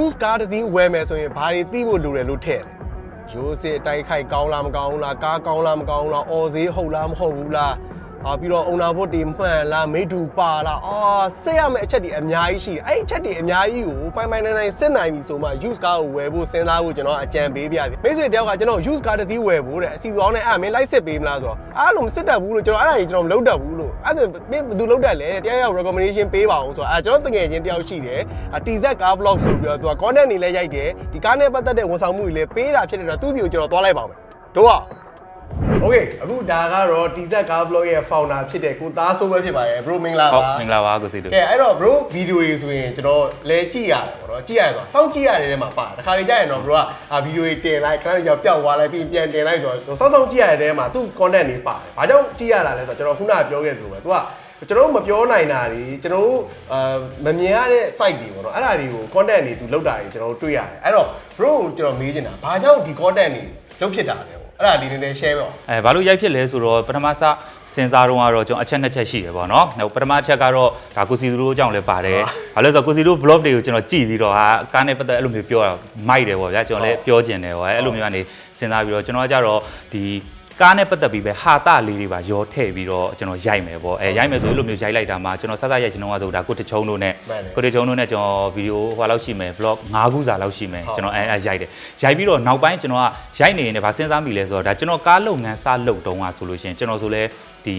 use ကားတစ်စီးဝယ်မယ်ဆိုရင်ဘာတွေသိဖို့လိုတယ်လို့ထည့်တယ်ရိုးစစ်အတိုက်ခိုက်ကောင်းလားမကောင်းဘူးလားကားကောင်းလားမကောင်းဘူးလားအော်ဈေးဟုတ်လားမဟုတ်ဘူးလား အာပြီးတော့အုံနာဘုတ်တွေမှန်လားမိတူပါလားအာစစ်ရမယ့်အချက်တွေအများကြီးရှိတယ်အဲ့ဒီအချက်တွေအများကြီးကိုပိုင်ပိုင်နိုင်နိုင်စစ်နိုင်ပြီဆိုမှ use ကားကိုဝယ်ဖို့စဉ်းစားဖို့ကျွန်တော်အကြံပေးပြတယ်မိတ်ဆွေတယောက်ကကျွန်တော် use ကားတစ်စီးဝယ်ဖို့တဲ့အစီအဆောင်နဲ့အဲ့မင်းလိုက်စစ်ပေးမလားဆိုတော့အားလုံးမစစ်တတ်ဘူးလို့ကျွန်တော်အဲ့ဒါကြီးကျွန်တော်မလုပ်တတ်ဘူးလို့အဲ့ဒါမင်းဘယ်သူလုပ်တတ်လဲတရားရောက် recommendation ပေးပါအောင်ဆိုတော့အဲ့ကျွန်တော်တငယ်ချင်းတယောက်ရှိတယ် TZ car vlog ဆိုပြီးတော့သူက content တွေလည်းရိုက်တယ်ဒီကားနဲ့ပတ်သက်တဲ့ဝန်ဆောင်မှုတွေလည်းပေးတာဖြစ်နေတော့သူ့စီကိုကျွန်တော်သွားလိုက်ပါမယ်တို့อ่ะ โอเคအခုဒါကတော့ TZ car vlog ရဲ့ founder ဖြစ်တဲ့ကိုသားစိုးပဲဖြစ်ပါတယ် bro မင်္ဂလာ ဟုတ် ပါ မင်္ဂလာပါကိုစီတို့ ကဲအဲ့တော့ bro ဗီဒီယိုတွေဆိုရင်ကျွန်တော်လဲကြည့်ရတယ်ပေါ့နော်ကြည့်ရတယ်ဆိုတော့စောင့်ကြည့်ရတယ်ထဲမှာပါတခါလေကြာရင်တော့ bro ကအာဗီဒီယိုတွေတင်လိုက်ခဏလေးကြောက်ပျောက်သွားလိုက်ပြီးပြန်တင်လိုက်ဆိုတော့စောင့်စောင့်ကြည့်ရတဲ့ထဲမှာသူ့ content တွေပါတယ်။ဘာကြောင့်ကြည့်ရတာလဲဆိုတော့ကျွန်တော်ခုနကပြောခဲ့သလိုပဲ तू ကကျွန်တော်တို့မပြောနိုင်တာတွေကျွန်တော်တို့အာမမြင်ရတဲ့ site တွေပေါ့နော်အဲ့ဒါတွေကို content တွေ तू လောက်တာတွေကျွန်တော်တို့တွေ့ရတယ်အဲ့တော့ bro ကိုကျွန်တော်မေးချင်တာဘာကြောင့်ဒီ content တွေလောက်ဖြစ်တာလဲပေါ့ အဲ့ဒါလေးနည်းနည်း share ပါဦးအဲဘာလို့ရိုက်ဖြစ်လဲဆိုတော့ပထမစစဉ်းစားတော့ကတော့ကျွန်တော်အချက်နှစ်ချက်ရှိတယ်ပေါ့နော်ဟိုပထမအချက်ကတော့ဒါကိုစီတို့အကြောင်းလည်းပါတယ်ဘာလို့လဲဆိုတော့ကိုစီတို့ blog တွေကိုကျွန်တော်ကြည့်ပြီးတော့ဟာကားနဲ့ပတ်သက်အဲ့လိုမျိုးပြောတာမိုက်တယ်ပေါ့ဗျာကျွန်တော်လည်းပြောကျင်တယ်ပေါ့အဲ့လိုမျိုးကနေစဉ်းစားပြီးတော့ကျွန်တော်ကကြတော့ဒီ ကားနဲ့ပတ်သက်ပြီးပဲဟာတာလေးတွေပါရောထည့်ပြီးတော့ကျွန်တော်ရိုက်မယ်ပေါ့အဲရိုက်မယ်ဆိုအဲ့လိုမျိုးရိုက်လိုက်တာမှကျွန်တော်စစရိုက်ချင်တော့ဆိုဒါကိုတချုံတို့နဲ့မှန်တယ်ကိုတချုံတို့နဲ့ကျွန်တော်ဗီဒီယိုဟိုလောက်ရှိမယ် vlog 5ခုစာလောက်ရှိမယ်ကျွန်တော်အဲအဲရိုက်တယ်ရိုက်ပြီးတော့နောက်ပိုင်းကျွန်တော်ကရိုက်နေရင်လည်းဗာစဉ်းစားမိလဲဆိုတော့ဒါကျွန်တော်ကားလုပ်ငန်းစလုပ်တုံးอ่ะဆိုလို့ရှိရင်ကျွန်တော်ဆိုလဲဒီ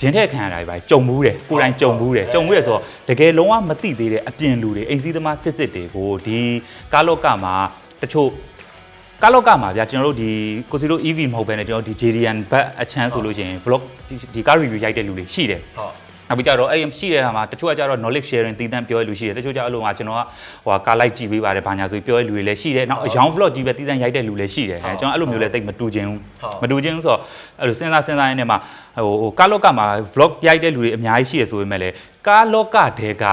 ဂျင်းထက်ခံရတာပဲကြုံမှုတယ်ကိုယ်တိုင်ကြုံမှုတယ်ကြုံမှုတယ်ဆိုတော့တကယ်လုံးဝမသိသေးတဲ့အပြင်လူတွေအိမ်စည်းသမားစစ်စစ်တွေကိုဒီကားလောကမှာတချို့ ကားလောကမှာဗျာကျွန်တော်တို့ဒီကိုစီတို့ EV မဟုတ်ဘဲနဲ့ကျွန်တော်ဒီ JDN ဘတ်အချမ်းဆိုလို့ရှိရင် vlog ဒီဒီကား review ရိုက်တဲ့လူတွေရှိတယ်ဟုတ်နောက်ပြီးကြတော့အဲ့ဒီရှိတဲ့ဟာမှာတချို့ကကြတော့ knowledge sharing တည်တံ့ပြောရလူရှိတယ်တချို့ကြအဲ့လိုကကျွန်တော်ကဟိုကားလိုက်ကြည့်ပေးပါတယ်ဘာညာဆိုပြီးပြောရလူတွေလည်းရှိတယ်နောက်အယောင် vlog ကြီးပဲတည်တံ့ရိုက်တဲ့လူလည်းရှိတယ်အဲကျွန်တော်အဲ့လိုမျိုးလည်းတိတ်မတူခြင်းဘူးမတူခြင်းဘူးဆိုတော့အဲ့လိုစဉ်းစားစဉ်းစားရင်းနဲ့မှာဟိုဟိုကားလောကမှာ vlog ရိုက်တဲ့လူတွေအများကြီးရှိရဆိုပေမဲ့လည်းကားလောကတဲက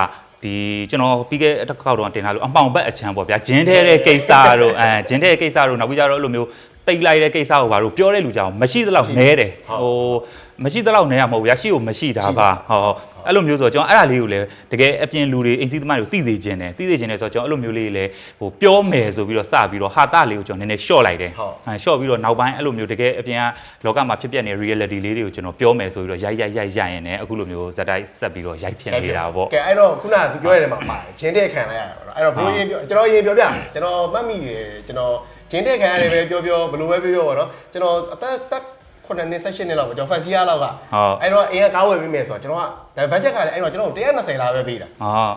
ဒီကျွန်တော်ပြီးခဲ့တစ်ခေါက်တော့တင်လာလို့အမှောင်ဘက်အချမ်းပေါ့ဗျာဂျင်းထဲတဲ့ကိစ္စတို့အဲဂျင်းထဲတဲ့ကိစ္စတို့နောက်ပြီးကြတော့အဲ့လိုမျိုးတိတ်လိုက်တဲ့ကိစ္စကိုဘာလို့ပြောတဲ့လူကြောင်မရှိသလောက်နဲတယ်ဟို မရှိသလောက်နဲရမဟုတ်ဘူးဗျာရှိကိုမရှိတာပါဟောအဲ့လိုမျိုးဆိုတော့ကျွန်တော်အဲ့ဒါလေးကိုလည်းတကယ်အပြင်လူတွေအိမ်စီးသမားတွေကိုသိစေခြင်းတယ်သိစေခြင်းတယ်ဆိုတော့ကျွန်တော်အဲ့လိုမျိုးလေးလည်းဟိုပြောမယ်ဆိုပြီးတော့စပြီးတော့ဟာတာလေးကိုကျွန်တော်နည်းနည်း short လိုက်တယ်ဟုတ်အဲ short ပြီးတော့နောက်ပိုင်းအဲ့လိုမျိုးတကယ်အပြင်ကလောကမှာဖြစ်ပျက်နေတဲ့ reality လေးတွေကိုကျွန်တော်ပြောမယ်ဆိုပြီးတော့ရိုက်ရိုက်ရိုက်ရိုက်ရင်လည်းအခုလိုမျိုးဇက်တိုက်ဆက်ပြီးတော့ရိုက်ဖြစ်နေတာပေါ့ကဲအဲ့တော့ခုနကသူပြောရတဲ့မှာပါတယ်ဂျင်းတဲ့ခံလိုက်ရတာပေါ့နော်အဲ့တော့ဘလို့ရင်ပြောကျွန်တော်ရင်ပြောပြကျွန်တော်မှတ်မိတယ်ကျွန်တော်ဂျင်းတဲ့ခံရတယ်ပဲပြောပြောဘလို့ပဲပြောပြောပေါ့နော်ကျွန်တော်အသက်ဆက် ခုနှစ်နှစ်16နှစ်လောက်ပေါ့ကျွန်တော်ဖက်စီယာလောက်ကအဲ့တော့အိမ်ကကားဝယ်ပေးမယ်ဆိုတော့ကျွန်တော်ကဒါဘတ်ဂျက်ကလည်းအဲ့တော့ကျွန်တော်120လာပဲပေးတာဟော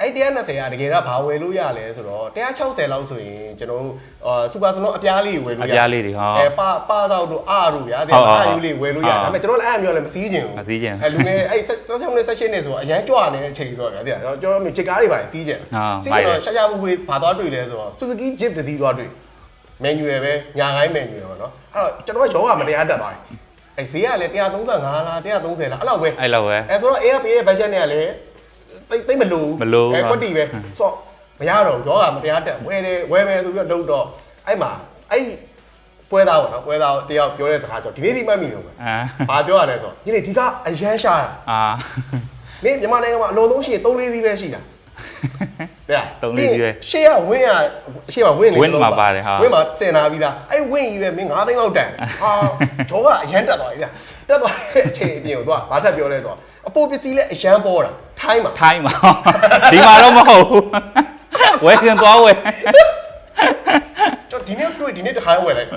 အဲ့120ကတကယ်တော့ဘာဝယ်လို့ရလဲဆိုတော့160လောက်ဆိုရင်ကျွန်တော်တို့အာစူပါစနိုအပြားလေးဝယ်လို့ရအပြားလေးတွေဟောအဲပါပါတော့တို့အာတို့ဗျာတဲ့ဟုတ်ဟုတ်အားယူလေးဝယ်လို့ရတယ်ဒါပေမဲ့ကျွန်တော်လည်းအဲ့အမျိုးလည်းမစည်းချင်ဘူးမစည်းချင်ဘူးအဲလူငယ်အဲ့ဆက်ဆက်နဲ့ဆက်ရှင်းနေဆိုတော့အရန်ကြွနေတဲ့အချိန်ဆိုတော့ဗျာတဲ့ကျွန်တော်တို့ချစ်ကားတွေပါစီးချင်ဟာစီးမိုချက်င်တယ်တော့ရှာရှာဘူးဘူးဘာသွားတွေ့လဲဆိုတော့ Suzuki Jeep တစ်စီးသွားတွေ့ manual ပဲညာခိုင်း manual ပေါ့နော်အဲ့တော့ကျွန်တော်ကယောဂမတရားတက်သွားတယ်အဲဈေးကလည်း135လား130လားအဲ့လောက်ပဲအဲ့လောက်ပဲအဲဆိုတော့ ARP ရဲ့ budget နဲ့ကလည်းတိတ်တိတ်မလို့မလိုအဲကွက်တီပဲဆိုတော့မရတော့ယောဂမတရားတက်ဝယ်တယ်ဝယ်မယ်ဆိုပြီးတော့လုံတော့အဲ့မှာအဲ့ပွဲသားပေါ့နော်ပွဲသားတယောက်ပြောတဲ့စကားကြောင့်ဒီနေ့ဒီမှတ်မိလို့ပဲအာဘာပြောရလဲဆိုတော့ဒီနေ့ဒီကအရန်ရှာတာအာမင်းမြန်မာနိုင်ငံမှာအလုံးသုံးရှိရင်3 4သီးပဲရှိတာ တဲ့သုံးလေးစီးပဲရှေ့ကဝင်းရရှေ့မှာဝင်းနေဝင်းမှာပါတယ်ဟာဝင်းမှာစင်လာပြီးသားအဲ့ဝင်းကြီးပဲမင်း9သိန်းလောက်တန်တယ်ဟာဂျောကအရန်တက်သွားပြီဗျတက်သွားတဲ့အချိန်အပြင်ကိုသူကဘာထပ်ပြောလဲဆိုတော့အပိုပစ္စည်းလည်းအရန်ပေါ်တာထိုင်းမှာထိုင်းမှာဒီမှာတော့မဟုတ်ဘူးဝယ်ရင်သွားဝယ်ကျွန်တော် ဒီနေ့တွေ့ဒီနေ့တစ်ခါဝယ်လိုက်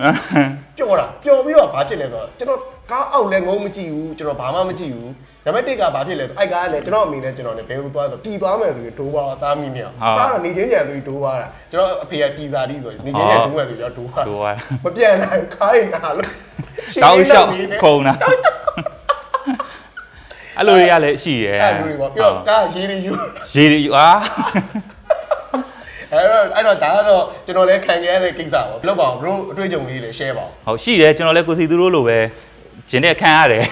ပျော်တာပျော်ပြီးတော့ဘာဖြစ်လဲဆိုတော့ကျွန်တော်ကားအောက်လည်းငုံမကြည့်ဘူးကျွန်တော်ဘာမှမကြည့်ဘူးနံပါတ်1ကဘာဖြစ်လဲဆိုအဲ့ကားကလည်းကျွန်တော်အမိနဲ့ကျွန်တော်နဲ့ဘယ်လိုသွားဆိုပြည်သွားမယ်ဆိုပြီးဒိုးပါသားမိမြောင်စားတော့နေချင်းကြံဆိုပြီးဒိုးပါတာကျွန်တော်အဖေကပြည်စာတီးဆိုနေချင်းကြံဒိုးမယ်ဆိုပြီးတော့ဒိုးပါတို့ကမပြန်နိုင်ခါးရင်နာလို့တောက်လျှောက်ခုံတာအဲ့လိုတွေကလည်းရှိရဲအဲ့လိုတွေပေါ့ပြီးတော့ကားရေးရယူရေတွေအာ အဲ့တော့အဲ့တော့ဒါကတော့ကျွန်တော်လည်းခံခဲ့ရတဲ့ကိစ္စပေါ့ဘယ်လောက်ပါအောင်ဘရိုအတွေ့အကြုံလေးလည်း share ပါအောင်ဟုတ်ရှိတယ်ကျွန်တော်လည်းကိုစီသူတို့လိုပဲဂျင်းတဲ့ခံရတယ်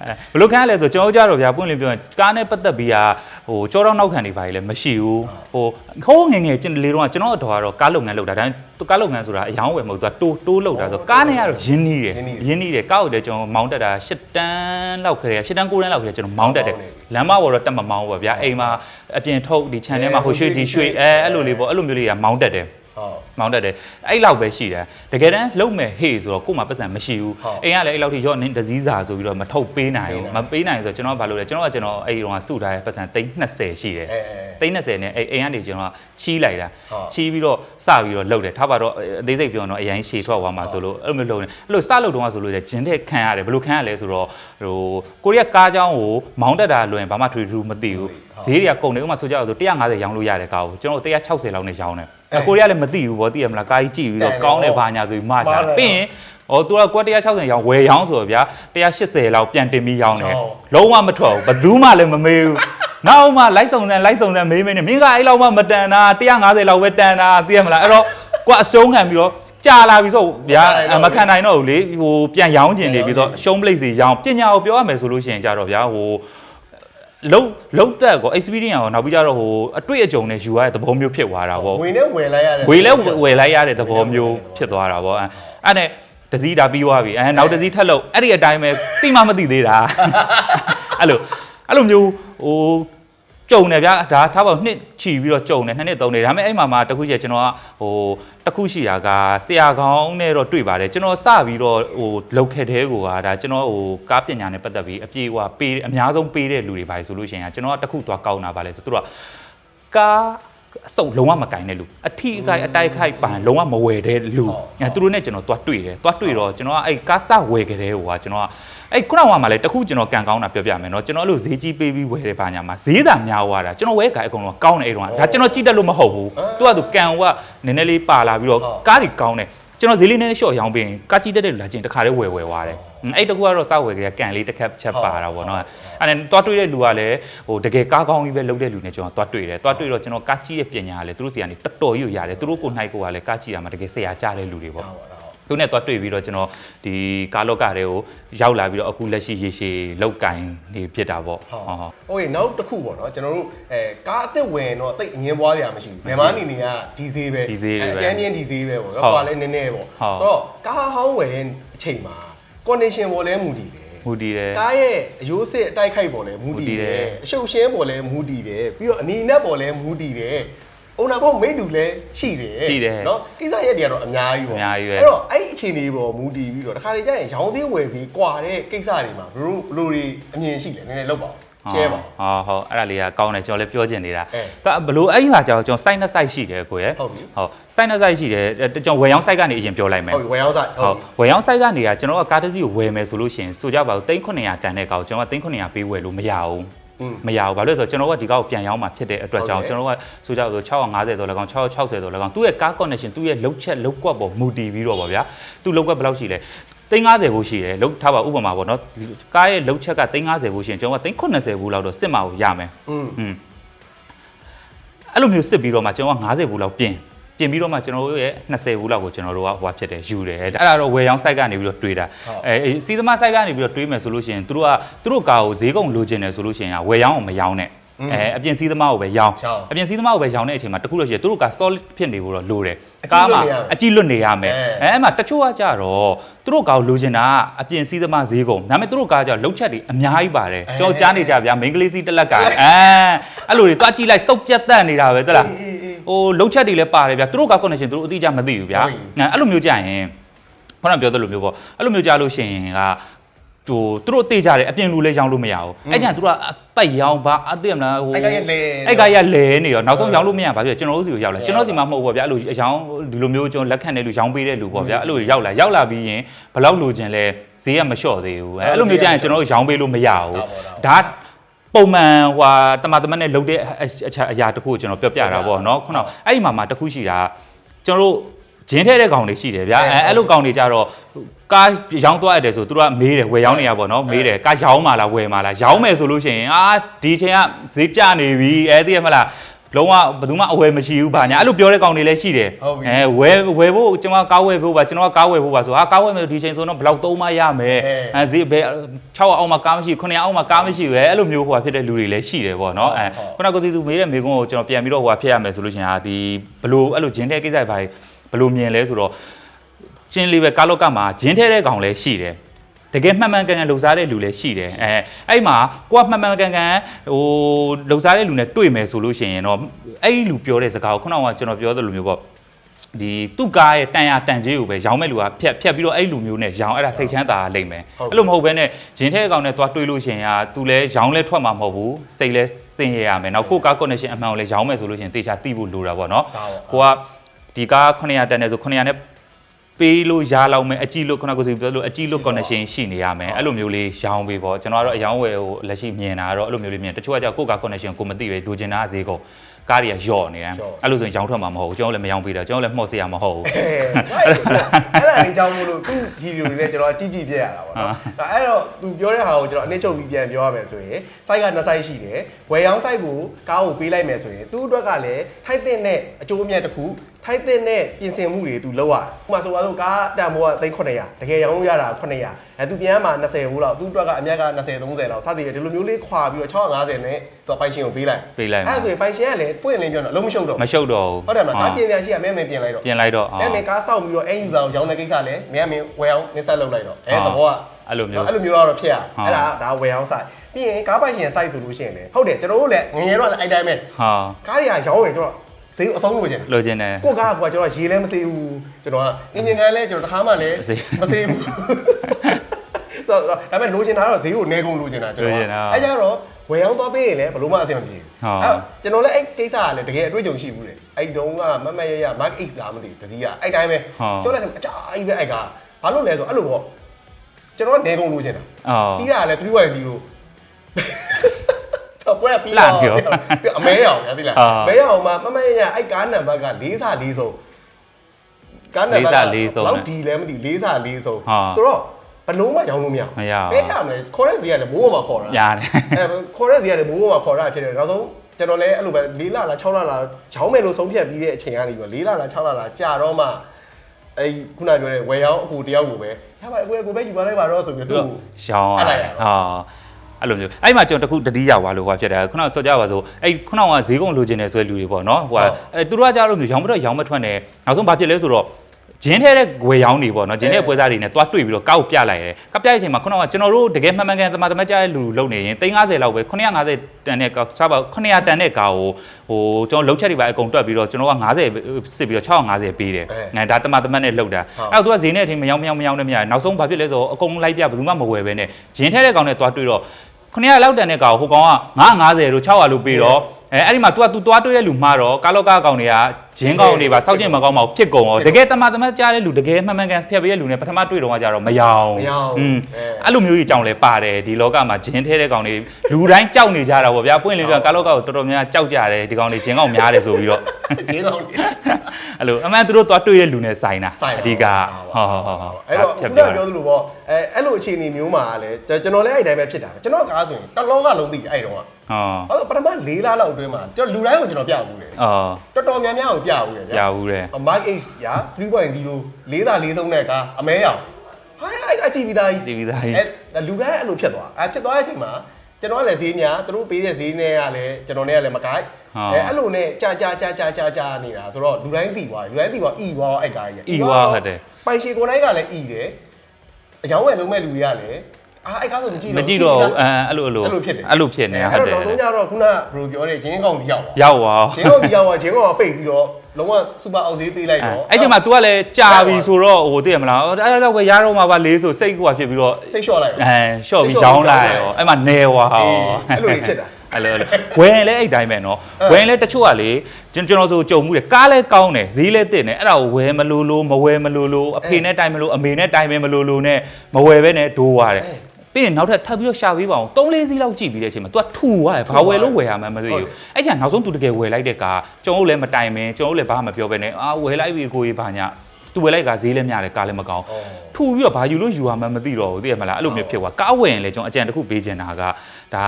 ဘယ်လိုခံရလဲဆိုကျွန်တော်တို့ကြတော့ဗျာပွင့်လင်းပြောရင်ကားနဲ့ပတ်သက်ပြီးอ่ะဟိုကြောတောင်းနောက်ခံတွေပါလေမရှိဘူးဟိုဟိုးငယ်ငယ်ကျွန်တော်လေတော့ကျွန်တော်အတော်ကတော့ကားလုပ်ငန်းလုပ်တာဒါသူကားလုပ်ငန်းဆိုတာအယောင်းဝယ်မဟုတ်သူကတိုးတိုးလုပ်တာဆိုကားနဲ့ကတော့ရင်းနှီးတယ်ရင်းနှီးတယ်ကားကိုလည်းကျွန်တော်မောင်းတက်တာ၈တန်းလောက်ခဲ၈တန်း၉တန်းလောက်ခဲကျွန်တော်မောင်းတက်တယ်လမ်းမပေါ်တော့တက်မမောင်းဘူးဗျာအိမ်မှာအပြင်ထုတ်ဒီ channel မှာဟိုရွှေဒီရွှေအဲအဲ့လိုလေးပေါ့အဲ့လိုမျိုးလေးကမောင်းတက်တယ်ဟုတ် မောင်းတက်တယ်အဲ့လောက်ပဲရှိတယ်တကယ်တမ်းလုံးမဲ့ဟေ့ဆိုတော့ကို့မှာပတ်စံမရှိဘူး ဟုတ် အိမ်ကလည်းအဲ့လောက်ထိရော့နင်းဒစည်းစာဆိုပြီးတော့မထုတ်ပေးနိုင်ဘူး ပေး မ နိုင် ပေးနိုင်ဘူးဆိုတော့ကျွန်တော်ကဘာလုပ်လဲကျွန်တော်ကကျွန်တော်အဲ့ဒီတော့စုထားတဲ့ပတ်စံ320ရှိတယ် အဲအဲ 320နဲ့အဲ့အိမ်ကနေကျွန်တော်ကချီးလိုက်တာ ဟုတ် ချီးပြီးတော့စပြီးတော့လှုပ်တယ်ထားပါတော့အသေးစိတ်ပြောတော့အရင်ရှည်ထွက်သွားမှာဆိုလို့အဲ့လိုမျိုးလှုပ်နေအဲ့လိုစလှုပ်တော့ဆိုလို့ဂျင်းတဲ့ခံရတယ်ဘယ်လိုခံရလဲဆိုတော့ဟိုကိုရီးယားကားเจ้าကိုမောင်းတက်တာလွယ်ဘာမှထွေထူးမသိဘူး ဟုတ် ဈေးတွေကကုန်တယ်ဥပမာဆိုကြအောင်ဆို150ရောင်းလို့ရတယ်ကားကိုကျွန်တော်160လောက်နဲ့ရောင်းတယ် အဲ အ ကိုရီးယားလည်းမသိဘူးဗောသိရမလားကားကြီးကြည့်ပြီးတော့တန်တယ်ကောင်းတယ်ဗောဘာညာဆိုပြီးမှချမှားတာတယ်ပြီးရင်ဟောသူကကွက်160ရောင်းဝယ်ရောင်းဆိုတော့ဗျာ180လောက်ပြန်တင်ပြီးရောင်းတယ်ဟုတ်လုံးဝမထွက်ဘူးဘယ်သူမှလည်းမမေးဘူးနောက်မှလိုက်စုံစမ်းလိုက်စုံစမ်းမေးမင်းနေမင်းကအဲ့လောက်မှမတန်တာ150လောက်ပဲတန်တာသိရမလားအဲ့တော့ကွာအရှုံးခံပြီးတော့ကြာလာပြီဆိုဗျာမခံနိုင်တော့ဘူးလေဟိုပြန်ရောင်းကျင်နေပြီးတော့ရှုံးပလိတ်စီရောင်းပညာကိုပြောရမယ်ဆိုလို့ရှိရင်ကြတော့ဗျာဟို လုံးလုံးသက်ကို experience ကိုနောက်ပြီးကြတော့ဟိုအတွေ့အကြုံနဲ့ယူရတဲ့သဘောမျိုးဖြစ်သွားတာပေါ့ဝင်နဲ့ဝယ်လိုက်ရတယ်ဝေလဲဝယ်လိုက်ရတဲ့သဘောမျိုးဖြစ်သွားတာပေါ့အဲအဲ့နဲ့တစည်းဒါပြီးသွားပြီအဲနောက်တစည်းထပ်လို့အဲ့ဒီအတိုင်းပဲတိမမသိသေးတာအဲ့လိုအဲ့လိုမျိုးဟို ကြုံတယ်ဗျာဒါထားပါဦးနှစ်ချီပြီးတော့ကြုံတယ်နှစ်နှစ်သုံးတယ်ဒါပေမဲ့အဲ့မှာမှာတစ်ခုရှိရကျွန်တော်ကဟိုတစ်ခုရှိတာကဆရာကောင်းနဲ့တော့တွေ့ပါတယ်ကျွန်တော်စပြီးတော့ဟိုလောက်ခဲ့တဲ့ကိုကဒါကျွန်တော်ဟိုကားပညာနဲ့ပတ်သက်ပြီးအပြေအဝပေးအများဆုံးပေးတဲ့လူတွေပါဆိုလို့ရှိရင်ကျွန်တော်ကတစ်ခုသွားကောင်းတာပါလဲဆိုသူတို့ကကား အစုံလုံးဝမကင်တဲ့လူအထီအကိုက်အတိုက်ခိုက်ပန်လုံးဝမဝယ်တဲ့လူအဲသူတို့နဲ့ကျွန်တော်သွားတွေ့တယ်သွားတွေ့တော့ကျွန်တော်ကအဲ့ကားစဝယ်ကြတဲ့ဟိုကကျွန်တော်ကအဲ့ခုနကမှလည်းတခုကျွန်တော်ကန်ကောင်းတာပြောပြမယ်နော်ကျွန်တော်အဲ့လိုဈေးကြီးပေးပြီးဝယ်တယ်ဘာညာမှာဈေးသာများသွားတာကျွန်တော်ဝယ်ကြအကုန်လုံးကောင်းတယ်အဲ့တော့ဒါကျွန်တော်ကြည့်တတ်လို့မဟုတ်ဘူးသူကသူကန်ကနည်းနည်းလေးပါလာပြီးတော့ကားတွေကောင်းတယ်ကျွန်တော်ဈေးလေးနည်းနည်းရှော့ရောင်းပေးရင်ကားကြည့်တတ်တဲ့လူလာချင်းတခါတည်းဝယ်ဝယ်သွားတယ် အဲ့တကူကတော့စဝယ်ကြတဲ့ကန်လေးတစ်ခက်ချက်ပါတာပေါ့နော်အဲ့ဒါသွားတွေ့တဲ့လူကလည်းဟိုတကယ်ကားကောင်းကြီးပဲလုပ်တဲ့လူနဲ့ကျွန်တော်သွားတွေ့တယ်သွားတွေ့တော့ကျွန်တော်ကားကြည့်ရဲ့ပညာကလည်းသူတို့စီကနေတော်တော်ရွရတယ်သူတို့ကိုနိုင်ကိုကလည်းကားကြည့်ရမှာတကယ်ဆရာကြားတဲ့လူတွေပေါ့ သူနဲ့သွားတွေ့ပြီးတော့ကျွန်တော်ဒီကားလော့ကတွေကိုရောက်လာပြီးတော့အခုလက်ရှိရေရှည်လောက်ကင်နေဖြစ်တာပေါ့ ဟုတ် ဟုတ်ဟုတ် โอเคနောက်တစ်ခုပေါ့နော်ကျွန်တော်တို့အဲကားအစ်စ်ဝင်တော့တိတ်အငင်းပွားစရာမရှိဘူးမြန်မာအနေနဲ့ကဒီဈေးပဲ ဒီဈေးတွေပဲ အကျန်းချင်းဒီဈေးပဲပေါ့ ဟုတ် ရောကွာလည်းနည်းနည်းပေါ့ ဟုတ် ဆိုတော့ကားဟောင်းဝယ်တဲ့အချိန်မှာ condition ပေါ်လဲမူတည်တယ် မူတည်တယ် ကားရဲ့အယိုးစစ်အတိုက်ခိုက်ပေါ်လဲမူတည် မူတည် တ တယ် ယ်အရှုပ်ရှင်းပေါ်လဲမူတည်တယ်ပြီးတော့အနီနဲ့ပေါ်လဲမူတည်တယ်အုံနာဘောမိတ်တူလဲရှိတယ် ရှိတယ် เนาะကိစ္စရက်တွေကတော့အများကြီးပေါ့ အများကြီးပဲ အဲ့တော့အဲ့ဒီအခြေအနေပေါ်မူတည်ပြီးတော့တခါလေကျရင်ရောင်းသေးဝယ်စီကွာတဲ့ကိစ္စတွေမှာဘယ်လိုဘယ်လိုတွေအမြင်ရှိလဲနည်းနည်းလောက်ပါ အောင် share ပါဟောဟုတ်အဲ့ဒါလေးကကောင်းတယ်ကျွန်တော်လည်းပြောချင်နေတာအဲဒါဘလို့အဲ့ဒီမှာကျွန်တော်ကျွန်တော် site နဲ့ site ရှိတယ်ကိုရယ်ဟုတ်ပြီဟုတ် site နဲ့ site ရှိတယ်အဲ့ကျွန်တော်ဝယ်ရောင်း site ကနေအရင်ပြောလိုက်မယ်ဟုတ်ပြီဝယ်ရောက်ဆိုင်ဟုတ်ဝယ်ရောင်း site ကနေကကျွန်တော်ကကားတစ်စီးကိုဝယ်မယ်ဆိုလို့ရှိရင်ဆိုကြပါဦး3900တန်တဲ့ကောက်ကျွန်တော်က3900ပေးဝယ်လို့မရဘူးอืมမရဘူးဘာလို့လဲဆိုတော့ကျွန်တော်ကဒီကောက်ကိုပြန်ရောင်းမှာဖြစ်တဲ့အတွက်ကြောင့်ဟုတ်ကဲ့ကျွန်တော်ကဆိုကြပါစို့650တော့လည်းကောင်း660တော့လည်းကောင်းသူ့ရဲ့ကား connection သူ့ရဲ့လုတ်ချက်လုတ်ကွက်ပေါ်မူတည်ပြီးတော့ဗောဗျာသူ့လုတ်ကွက်ဘယ်လောက်ရှိလဲ 350ဘူးရှိတယ်လုတ်ထားပါဥပမာပေါ့နော်ကားရဲ့လုတ်ချက်က350ဘူးရှိရင်ကျွန်တော်က380ဘူးလောက်တော့စစ်မှာကိုရမယ် อืม อืมအဲ့လိုမျိုးစစ်ပြီးတော့မှကျွန်တော်က90ဘူးလောက်ပြင်ပြင်ပြီးတော့မှကျွန်တော်တို့ရဲ့20ဘူးလောက်ကိုကျွန်တော်တို့ကဟိုဟာဖြစ်တယ်ယူတယ်အဲ့ဒါတော့ဝယ်ရောင်း site ကနေပြီးတော့တွေးတာအဲစီသမား site ကနေပြီးတော့တွေးမယ်ဆိုလို့ရှိရင်သူတို့ကသူတို့ကားကိုဈေးကုန်လိုချင်တယ်ဆိုလို့ရှိရင်ကဝယ်ရောင်းအောင်မရောင်းနဲ့ အဲအပြင်စီသမားကိုပဲရောင်းရောင်းအပြင်စီသမားကိုပဲရောင်းတဲ့အချိန်မှာတခုလို့ရှိရင်သူတို့က solid ဖြစ်နေဖို့တော့လိုတယ်အကြည့်လွတ်နေရမယ်အကြည့်လွတ်နေရမယ်အဲအဲအဲ့မှာတချို့ကကြတော့သူတို့ကားကိုလိုချင်တာကအပြင်စီသမားဈေးကုန်ဒါပေမဲ့သူတို့ကားကကြတော့လုံချက်တွေအများကြီးပါတယ်ကျွန်တော်ကြားနေကြဗျာမိန်းကလေးစီးတစ်လက်ကအဲအဲ့လိုတွေတွားကြည့်လိုက်စုပ်ပြတ်တက်နေတာပဲတလားအေးအေးဟိုလုံချက်တွေလည်းပါတယ်ဗျာသူတို့က connection သူတို့အတိအကျမသိဘူးဗျာဟုတ်ပြီအဲအဲ့လိုမျိုးကြရင်ခုနပြောသလိုမျိုးပေါ့အဲ့လိုမျိုးကြလို့ရှိရင်က ဟိုသူတို့တေးကြတယ်အပြင်လူလည်းရောင်းလို့မရဘူးအဲ့ကြရင်သူတို့ကအပတ်ရောင်းပါအသိမလားဟိုအဲ့ကရဲ့လေအဲ့ကရလဲနေရောနောက်ဆုံးရောင်းလို့မရပါဘူးကျွန်တော်တို့စီကိုရောက်လာကျွန်တော်စီမှာမဟုတ်ဘူးဗျာအဲ့လိုရောင်းဒီလိုမျိုးကျွန်တော်လက်ခံတဲ့လူရောင်းပေးတဲ့လူပေါ့ဗျာအဲ့လိုရောက်လာရောက်လာပြီးရင်ဘယ်လောက်လိုချင်လဲဈေးကမလျှော့သေးဘူးအဲ့လိုမျိုးကြရင်ကျွန်တော်တို့ရောင်းပေးလို့မရဘူးဒါပုံမှန်ဟွာတမတမနဲ့လုပ်တဲ့အရာတစ်ခုကိုကျွန်တော်ပြောပြတာပေါ့နော်ခုနအဲ့ဒီမှာမှာတစ်ခုရှိတာကျွန်တော်တို့ ဂျင်းထဲတဲ့ကောင်တွေရှိတယ်ဗျာအဲအဲ့လိုကောင်တွေကြတော့ကားရောင်းသွားရတယ်ဆိုသူတို့ကမေးတယ်ဝယ်ရောင်းနေရပေါ့နော်မေးတယ်ကားရောင်းမလားဝယ်မလားရောင်းမယ်ဆိုလို့ရှိရင်အာဒီချိန်ကဈေးကျနေပြီအဲသိရမလားလုံးဝဘယ်သူမှအဝယ်မရှိဘူးဗာညာအဲ့လိုပြောတဲ့ကောင်တွေလည်းရှိတယ်အဲဝယ်ဝယ်ဖို့ကျွန်တော်ကားဝယ်ဖို့ပါကျွန်တော်ကားဝယ်ဖို့ပါဆိုဟာကားဝယ်မယ်ဒီချိန်ဆိုတော့ဘလောက်သုံးမရမယ်အဲဈေးဘယ်6အောင်မှကားမရှိ9အောင်မှကားမရှိပဲအဲ့လိုမျိုးဟိုဟာဖြစ်တဲ့လူတွေလည်းရှိတယ်ဗောနော်အဲခုနကကိုစီသူမေးတဲ့မိကုန်းကိုကျွန်တော်ပြန်ပြီးတော့ဟိုဟာဖြစ်ရမယ်ဆိုလို့ရှင်ဟာဒီဘလို့အဲ့လိုဂျင်းတဲ့ကိစ္စတွေဘာတွေ ဘလို့မြင်လဲဆိုတော့ကျင်းလေးပဲကားလောက်ကမှာဂျင်းထဲတဲ့ကောင်လည်းရှိတယ်တကယ်မှန်မှန်ကန်ကန်လှုပ်ရှားတဲ့လူလည်းရှိတယ်အဲအဲ့မှာကိုကမှန်မှန်ကန်ကန်ဟိုလှုပ်ရှားတဲ့လူနဲ့တွေ့မယ်ဆိုလို့ရှိရင်တော့အဲ့ဒီလူပြောတဲ့စကားကိုခုနကကျွန်တော်ပြောသလိုမျိုးပေါ့ဒီသူ့ကားရဲ့တန်ရတန်ကြီးကိုပဲရောင်းမဲ့လူကဖြတ်ဖြတ်ပြီးတော့အဲ့လူမျိုးနဲ့ရောင်းအဲ့ဒါစိတ်ချမ်းသာလိမ့်မယ်ဟုတ်အဲ့လိုမဟုတ်ဘဲနဲ့ဂျင်းထဲကောင်နဲ့သွားတွေးလို့ရှိရင်ဟာသူလဲရောင်းလဲထွက်မှာမဟုတ်ဘူးစိတ်လဲစင်ရရမယ်နောက်ကိုယ့်ကား connection အမှန်ကိုလဲရောင်းမယ်ဆိုလို့ရှိရင်တေချာသိဖို့လိုတာပေါ့နော်ဒါပေါ့ကိုက ဒီကား900တန်တယ်ဆို900နဲ့ပေးလို့ရလောက်မယ်အကြည့်လို့ခုနကဆိုပြောလို့အကြည့်လို့ connection ရှိနေရမယ်အဲ့လိုမျိုးလေးရောင်းပေးပေါ့ကျွန်တော်ကတော့အယောင်းဝယ်ဟိုလက်ရှိမြင်တာကတော့အဲ့လိုမျိုးလေးမြင်တချို့ကကြောက်ကိုယ့်ကား connection ကိုမသိပဲလိုချင်တာဈေးကုန်ကားတွေကယော့နေတယ်ယော့အဲ့လိုဆိုရင်ရောင်းထွက်မှာမဟုတ်ဘူးကျွန်တော်လည်းမရောင်းပေးတာကျွန်တော်လည်းမှော့စရာမဟုတ်ဘူးအဲ့ဒါလေးကြောင့်မို့လို့သူ့ဗီဒီယိုတွေလည်းကျွန်တော်ကြည့်ကြည့်ပြရတာပေါ့နော်ဒါအဲ့တော့သူပြောတဲ့ဟာကိုကျွန်တော်အနည်းချုပ်ပြီးပြန်ပြောရမယ်ဆိုရင် site ကနှစ် site ရှိတယ်ဝယ်ရောင်း site ကိုကားကိုပေးလိုက်မယ်ဆိုရင်သူ့အတွက်ကလည်းထိုက်တဲ့နဲ့အကျိုးအမြတ်တစ်ခု ထိုက်တဲ့နဲ့ပြင်ဆင်မှုတွေသူလုပ်ရတယ်ဥပမာဆိုပါစို့ကားတန်ဖိုးက3900တကယ်ရောင်းလို့ရတာ900အဲသူပြန်မှာ20ဘူးလောက်သူ့အတွက်က အမြတ်က20 30လောက်စသည်ဖြင့်ဒီလိုမျိုးလေးခွာပြီးတော့650နဲ့သူကပိုင်ရှင်ကိုပေးလိုက်ပေးလိုက်မှာအဲ့ဒါဆိုရင်ပိုင်ရှင်ကလည်းပွင့်လင်းပြောတော့အလုံးမရှုံတော့မရှုပ်တော့ဘူးဟုတ်တယ်မလားကားပြင်စရာရှိရမဲမဲပြင်လိုက်တော့ပြင်လိုက်တော့အဲ့မဲ့ကားစောင့်ပြီးတော့ end user ကိုရောင်းတဲ့ကိစ္စလည်းမင်းကမင်းဝယ်အောင်မင်းဆက်လုပ်လိုက်တော့အဲဟုတ်သဘောကအဲ့လိုမျိုးအဲ့လိုမျိုးကတော့ဖြစ်ရဟုတ်အဲ့ဒါကဒါဝယ်အောင် site ပြီးရင်ကားပိုင်ရှင် site ဆိုလို့ရှိရင်လည်းဟုတ်တယ်ကျွန်တော်တို့လည်းငယ်ငယ်တော့လည်းအဲ့တိုင်းပဲဟာကားတွေကရောင်းရင်ကျွန်တော် ဈေးကိုအဆုံးလို့ကျင်တယ်လိုချင်တယ်ကိုယ့်ကားကကျွန်တော်ရေလည်းမစေးဘူးကျွန်တော်ကအင်ဂျင်ကန်လည်းကျွန်တော်တစ်ခါမှလည်းမစေးမစေးဘူးဆိုတော့ဒါပေမဲ့လိုချင်တာတော့ဈေးကိုနေကုန်လိုချင်တာကျွန်တော်လိုကချင်တာအဲ့ကြတော့ဝယ်အောင်သွားပေးရင်လည်းဘလို့မှအဆင်မပြေဘူးဟုတ်အဲ့ကျွန်တော်လည်းအဲ့ကိစ္စကလည်းတကယ်အတွေ့အကြုံရှိဘူးလေအဲ့တုန်းကမမရရ Mark X လားမသိဘူးတစည်းကအဲ့တိုင်းပဲဟုတ်ကျွန်တော်လည်းအကြာကြီးပဲအဲ့ကဘာလို့လဲဆိုအဲ့လိုပေါ့ကျွန်တော်ကနေကုန်လိုချင်တာအော်စီးရကလည်း3.0ဆော့ ပွဲပြီးလှတော့ပြောအမဲအောင်ရပြီလားအာမဲအောင်မှာမမရရအဲ့ကားနံပါတ်က4စာ4ဆုံးကားနံပါတ်၄စာ၄ဆုံးလောက်နဲ့ဒီလည်းမသိ4စာ4ဆုံးဟာဆိုတော့ဘလုံးမရောင်းလို့မရဘူးမရဘူးဘယ်ရမလဲခေါ်တဲ့စီကလည်းမိုးပေါ်မှာခေါ်တာရတယ်အဲခေါ်တဲ့စီကလည်းမိုးပေါ်မှာခေါ်တာဖြစ်တယ်နောက်ဆုံးကျွန်တော်လည်းအဲ့လိုပဲ၄လလား6လလားရောင်းမယ်လို့ဆုံးဖြတ်ပြီးတဲ့အချိန်ကနေပြီးတော့၄လလား6လလားကြာတော့မှအဲ့ခုနပြောတဲ့ဝယ်ရောင်းအကူတယောက်ကိုပဲရပါတယ်ကိုယ်ကိုပဲယူပါလိုက်ပါတော့ဆိုပြီးတော့သူ့ကိုရှောင်းအဲ့ရလိုက်ရဟာ အဲ့လိုမျိုးအဲ့မှာကျွန်တော်တခုတတိယပါလို့ဟိုဖြစ်တယ်ခုနကစောကြပါဆိုအဲ့ခုနကဈေးကုန်းလိုချင်တယ်ဆိုတဲ့လူတွေပေါ့နော်ဟိုကအဲသူတို့ကကြားလို့မျိုးရောင်းမတော့ရောင်းမထွက်နဲ့နောက်ဆုံးဘာဖြစ်လဲဆိုတော့ဂျင်းထဲတဲ့ဝယ်ရောင်းနေပေါ့နော်ဂျင်းထဲပွဲစားတွေနဲ့တွားတွေ့ပြီးတော့ကောက်ပြလိုက်တယ်ကောက်ပြတဲ့အချိန်မှာခုနကကျွန်တော်တို့တကယ်မှန်မှန်ကန်သမာသမတ်ကြတဲ့လူလုံနေရင်350လောက်ပဲ950တန်တဲ့ကောက်စားပါ900တန်တဲ့ကာကိုဟိုကျွန်တော်လုံချက်တွေပါအကုန်တွက်ပြီးတော့ကျွန်တော်က90စစ်ပြီးတော့650ပေးတယ်ငါဒါတမသမတ်နဲ့လှုပ်တာအဲ့တော့သူကဈေးနဲ့အထင်မယောင်းမယောင်းမယောင်းနဲ့မရနောက်ဆုံးဘာဖြစ်လဲဆိုတော့အကုန်လိုက်ပြဘယ်သူမှမဝယ်ပဲနဲ့ဂျင်းထဲတဲ့ကောင်နဲ့တွားတွေ့တော့ 900လောက်တန်တဲ့ကောင်ဟိုကောင်က950လို့600လို့ပေးတော့အဲအဲ့ဒီမှာ तू က तू သွားတွေ့ရလူမှာတော့ကာလောကာကောင်တွေကဂျင်းကောင်တွေပါစောက်ကျင်မကောင်းပါဘူးဖြစ်ကုန်ရောတကယ်တမတမကြားတဲ့လူတကယ်မှန်မှန်ကန်ဖျက်ပေးတဲ့လူနဲ့ပထမတွေ့တော့ကကြတော့မယောင်မယောင်อืมအဲအဲ့လိုမျိုးကြီးကြောင်လဲပါတယ်ဒီလောကမှာဂျင်းထဲတဲ့ကောင်တွေလူတိုင်းကြောက်နေကြတာပေါ့ဗျာပွင့်လေကကာလောကာကိုတော်တော်များများကြောက်ကြတယ်ဒီကောင်တွေဂျင်းကောင်များတယ်ဆိုပြီးတော့ဒီကောင်လေးအဲ့လိုအမှန်သူတို့သွားတွေ့ရလူနဲ့ဆိုင်တာဆိုင်တာအဓိကဟုတ်ဟုတ်ဟုတ်ဟုတ်အဲ့တော့ဖြခုတ်နပြောပြောသလိုပေါ့အဲအဲ့လိုအခြေအနေမျိုးမှာလည်းကျွန်တော်လည်းအဲ့တိုင်းပဲဖြစ်တာကျွန်တော်ကားဆိုရင်တစ်လုံးကလုံးသိတယ်အဲ့တုန်းကဟောအဲ့တော့ပထမ၄လလောက်အတွင်းမှာကျွန်တော်လူတိုင်းကိုကျွန်တော်ပြဘူးလေအော်တော်တော်များများကိုပြဘူးလေပြဘူးတယ် Mark X ရာ3.0လေးသာလေးဆုံးတဲ့ကားအမဲရောင်ဟာအဲ့အကြည့်ပြီးသားကြီးဒီဗီဇာကြီး အဲလူတိုင်းအဲ့လိုဖြစ်သွားအဲဖြစ်သွားတဲ့အချိန်မှာကျွန်တော်ကလည်းဈေးများသူတို့ပေးတဲ့ဈေးနဲ့ကလည်းကျွန်တော်နဲ့ကလည်းမကိုက်အဲအဲ့လိုနဲ့ကြာကြာကြာကြာကြာကြာနေတာဆိုတော့လူတိုင်းသိသွားလူတိုင်းသိသွားဤသွားအဲ့ကားကြီးဤသွားဟုတ်တယ် ပိုင်ရှေကိုတိုင်းကလည်းဤတယ်အယောင်းဝယ်လုံးမဲ့လူတွေကလည်းအာအဲ့ကားဆိုမကြည့်မတော့ကြည့်တော့ဘူးအဲအဲ့လိုအဲ့လိုအဲ့လိုဖြစ်တယ်အဲ့လိုဖြစ်နေဟုတ်တယ်အဲ့တော့နောက်ဆုံးကြတော့ခုနဘယ်လိုပြောတဲ့ဂျင်းကောင်ဒီရောက်ပါရောက်သွား ဂျင်းကောင်ဒီရောက်ပါဂျင်းကောင်ကပိတ်ပြီးတော့ လုံးဝစူပါအောက်ဈေးပေးလိုက်တော့အဲ့ချိန်မှာ तू ကလည်းကြာပြီဆိုတော့ဟိုသိရမလားအဲ့ဒါတော့ပဲရတော့မှာပါလေးဆိုစိတ်ကွာဖြစ်ပြီးတော့စိတ်လျှော့လိုက်အဲရှော့ပြီးရောင်းလိုက်ရောအဲ့မှာနေဝါဟောအဲ့လိုကြီးဖြစ်တာအဲ့လိုအဲ့လိုဝယ်ရင်လည်းအဲ့တိုင်းပဲနော်ဝယ်ရင်လည်းတချို့ကလေကျွန်ကျွန်တော်ဆိုကြုံမှုတယ်ကားလည်းကောင်းတယ်ဈေးလည်းတင့်တယ်အဲ့ဒါကိုဝယ်မလို့လို့မဝယ်မလို့လို့အဖေနဲ့တိုင်မလို့အမေနဲ့တိုင်မလို့လို့နဲ့မဝယ်ပဲနဲ့ဒိုးသွားတယ် ပြီးရင်နောက်ထပ်ထပ်ပြီးတော့ရှာပေးပါအောင်3-4စီးလောက်ကြည့်ပြီးတဲ့အချိန်မှာ तू ကထူသွားတယ်ဘာဝယ်လို့ဝယ်ရမှန်းမသိဘူးအဲ့ကျနောက်ဆုံး तू တကယ်ဝယ်လိုက်တဲ့ကားကျွန်တော်တို့လည်းမတိုင်မင်းကျွန်တော်တို့လည်းဘာမှမပြောပဲနဲ့အာဝယ်လိုက်ပြီကိုကြီးဘာညာ သူဝယ်လိုက်ကဈေးလည်းများတယ်ကားလည်းမကောင်းဩထူပြီးတော့ဘာယူလို့ယူရမှန်းမသိတော့ဘူးသိရမလားအဲ့လိုမျိုးဖြစ်သွားကားဝယ်ရင်လည်းကျွန်တော်အကြံတစ်ခုပေးချင်တာကဒါ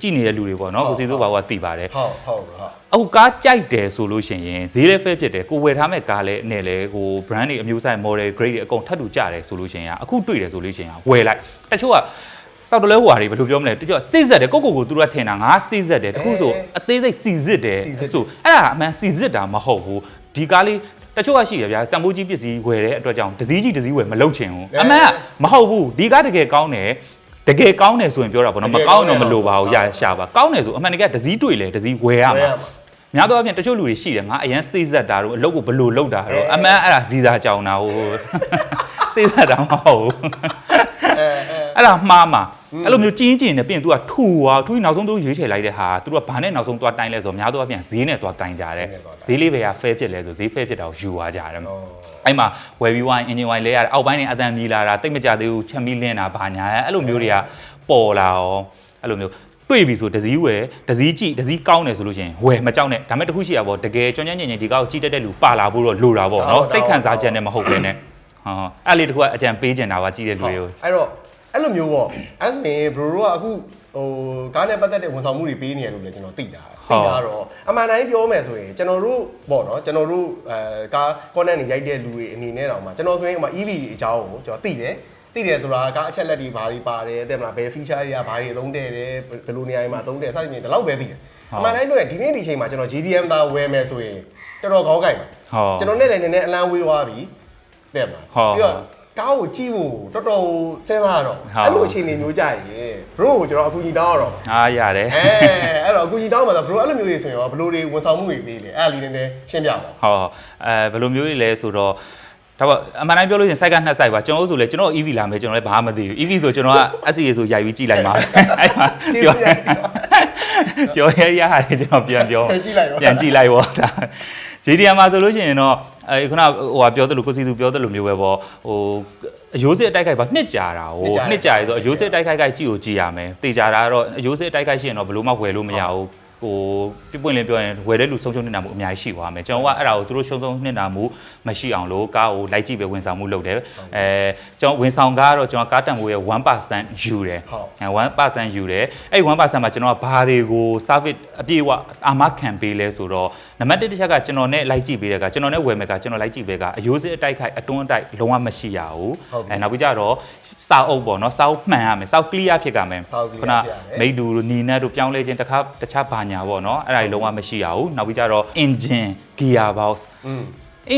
ကြည့်နေတဲ့လူတွေပေါ့နော်ကိုစီသူဘာကသိပါတယ်ဟုတ်ဟုတ်ဟုတ်အခုကားကြိုက်တယ်ဆိုလို့ရှိရင်ဈေးလည်း fair ဖြစ်တယ်ကိုဝယ်ထားမဲ့ကားလည်းနဲ့လည်းဟို brand တွေအမျိုးအစား model grade တွေအကုန်ထပ်တူကြတယ်ဆိုလို့ရှိရင်အခုတွေ့တယ်ဆိုလို့ရှိရင်ဝယ်လိုက်တချို့ကစောက်တလဲဟွာတွေဘယ်လိုပြောမလဲတချို့စိတ်ဆက်တယ်ကိုကိုကိုသူတို့ကထင်တာငါစိတ်ဆက်တယ်တခုဆိုအသေးစိတ်စီစစ်တယ်ဆိုအဲ့ဒါအမှန်စီစစ်တာမဟုတ်ဘူးဒီကားလေး တချို့ကရှိတယ်ဗျာတန်ဖိုးကြီးပစ္စည်းဝယ်တဲ့အတွက်ကြောင့်ဒစည်းကြီးဒစည်းဝယ်မလုပ်ချင်ဘူးအမှန်ကမဟုတ်ဘူးဒီကားတကယ်ကောင်းတယ်တကယ်ကောင်းတယ်ဆိုရင်ပြောတာပေါ့နော်မကောင်းတော့မလိုပါဘူးရရှာပါကောင်းတယ်ဆိုအမှန်တကယ်ဒစည်းတွေ့လေဒစည်းဝယ်ရမှာများသောအားဖြင့်တချို့လူတွေရှိတယ်ငါအရန်စိတ်ဆက်တာတို့အလုပ်ကိုဘယ်လိုလုပ်တာတို့အမှန်အဲ့ဒါဇီစာကြောင်တာဟိုစိတ်ဆက်တာမဟုတ်ဘူးအဲ အဲ အဲ့ဒါမှားမှာအဲ့လိုမျိုးကြီးကြီးနေပြင် तू ကထူသွားထူပြီးနောက်ဆုံးသူရွေးချယ်လိုက်တဲ့ဟာသူတို့ကဘာနဲ့နောက်ဆုံးသွားတိုင်းလဲဆိုတော့များသောအားဖြင့်ဈေးနဲ့သွားတိုင်းကြတယ်ဈေးလေးပဲက fair ဖြစ်လဲဆိုဈေး fair ဖြစ်တာကိုယူသွားကြတယ် ဩ အဲ့မှာဝယ်ပြီးဝိုင်းအင်ဂျင်ဝိုင်းလဲရတယ်အောက်ပိုင်းနေအတန်မြည်လာတာတိတ်မကြသေးဘူးချက်မီလင်းတာဘာညာအဲ့လိုမျိုးတွေကပေါ်လာအောင်အဲ့လိုမျိုးတွေ့ပြီဆိုဒစည်းဝယ်ဒစည်းကြည့်ဒစည်းကောင်းတယ်ဆိုလို့ရှိရင်ဝယ်မကြောက်နဲ့ဒါမဲ့တစ်ခုရှိရပါဘောတကယ်ကြွញ្ញညင်ညင်ဒီကောက်ကြည့်တတ်တဲ့လူပါလာဖို့တော့လိုတာပေါ့နော်စိတ်ခံစားချက်နဲ့မဟုတ်ပဲနဲ့ဟောအဲ့လေးတစ်ခုကအကြံပေးချင်တာပါကြည့်တဲ့လူတွေကို အဲ့တော့ အဲ့လိုမျိုးပေါ့အဲ့ဆိုရင် bro တို့ကအခုဟိုကားနဲ့ပတ်သက်တဲ့ဝန်ဆောင်မှုတွေပေးနေရလို့လည်းကျွန်တော်သိတာသိတာတော့အမှန်တိုင်းပြောမယ်ဆိုရင်ကျွန်တော်တို့ပေါ့နော်ကျွန်တော်တို့အဲကား content တွေရိုက်တဲ့လူတွေအနေနဲ့တောင်မှကျွန်တော်ဆိုရင်ဥမာ EV တွေအကြောင်းကိုကျွန်တော်သိတယ်သိတယ်ဆိုတာကားအချက်လက်တွေဘာတွေပါတယ်တဲ့မလားဘယ် feature တွေကဘာတွေအသုံးတဲ့တယ်ဘယ်လိုနေရာတွေမှာအသုံးတဲ့စသဖြင့်ဒီလောက်ပဲသိတယ်အမှန်တိုင်းပြောရင်ဒီနေ့ဒီချိန်မှာကျွန်တော် GDM သားဝယ်မယ်ဆိုရင်တော်တော်ကောင်းကြိုက်ပါဟောကျွန်တော်နဲ့လည်းနည်းနည်းအလံဝေးသွားပြီတဲ့မလားဟုတ်ပြီးတော့ ကားကိုကြည့်ဖို့တော်တော်စဉ်းစားတော့ဟုတ်အဲ့လိုအခြေအနေမျိုးကြရင် bro ကိုကျွန်တော်အခုကြီးတောင်းရတော့အားရတယ်အဲအဲ့တော့အခုကြီးတောင်းမှာဆို bro အဲ့လိုမျိုးကြီးဆိုရင်ရောဘယ်လိုတွေဝန်ဆောင်မှုတွေပေးလဲအဲ့ဒါလေးနည်းနည်းရှင်းပြပါဟောအဲဘယ်လိုမျိုးကြီးလဲဆိုတော့ဒါပေါ့အမှန်တိုင်းပြောလို့ရှိရင်စိုက်ကနှစ်စိုက်ပါကျွန်တော်တို့ဆိုလေကျွန်တော် EV လာမယ်ကျွန်တော်လည်းဘာမှမသိဘူး EV ဆိုကျွန်တော်က SCA ဆိုရိုက်ပြီးကြည့်လိုက်ပါအဲ့မှာကျေးပြောဇူးများပြောရရရတယ်ကျွန်တော်ပြန်ပြောပြန်ကြည့်လိုက်ပါပြန်ကြည့်လိုက်ပေါ့ဒါ JDM မှာဆိုလို့ရှိရင်တော့အဲခုနဟိုဟာပြောသလိုကိုစီသူပြောသလိုမျိုးပဲပေါ့ဟိုအယိုးစစ်အတိုက်ခိုက်ပါနှစ်ကြာတာဟိုနှစ်ကြာရေဆိုအယိုးစစ်အတိုက်ခိုက်ခိုက်ကြည့်ကိုကြည့်ရမယ်တေချာတာကတော့အယိုးစစ်အတိုက်ခိုက်ရှိရင်တော့ဘယ်လို့မှဝယ်လို့မရဘူး ဟိုပြပွင့်လင်းပြောရင်ဝယ်တဲ့လူဆုံးရှုံးနေတာမှုအများကြီးရှိသွားမယ်ကျွန်တော်ကအဲ့ဒါကိုသူတို့ရှုံးဆုံးနေတာမှုမရှိအောင်လို့ကားကိုလိုက်ကြည့်ပဲဝန်ဆောင်မှုလုပ်တယ်အဲကျွန်တော်ဝန်ဆောင်ကားကတော့ကျွန်တော်ကားတန်ဖိုးရဲ့1%ယူတယ်ဟုတ်အဲ1%ယူတယ်အဲ့ဒီ1%မှာကျွန်တော်ကဘာတွေကို service အပြည့်အဝအာမခံပေးလဲဆိုတော့နံပါတ်1တစ်ချက်ကကျွန်တော်နဲ့လိုက်ကြည့်ပေးတဲ့ကကျွန်တော်နဲ့ဝယ်မယ်ကကျွန်တော်လိုက်ကြည့်ပေးကအယိုးစစ်အတိုက်ခိုက်အတွန်းအတိုက်လုံးဝမရှိရဘူးဟုတ်ပြီအဲနောက်ပြီးကြတော့စာအုပ်ပေါ့နော်စာအုပ်မှန်ရမယ်စာအုပ် clear ဖြစ်ကြမယ်စာအုပ် clear ခုနဖြစ်ရမယ်မိတ်တူတို့နီနတ်တို့ပြောင်းလဲခြင်းတစ်ခါတခြားဘာညာပေါ့နော်အဲ့ဒါတွေလုံးဝမရှိရဘူးနောက်ပြီးကြတော့ engine gear box อืม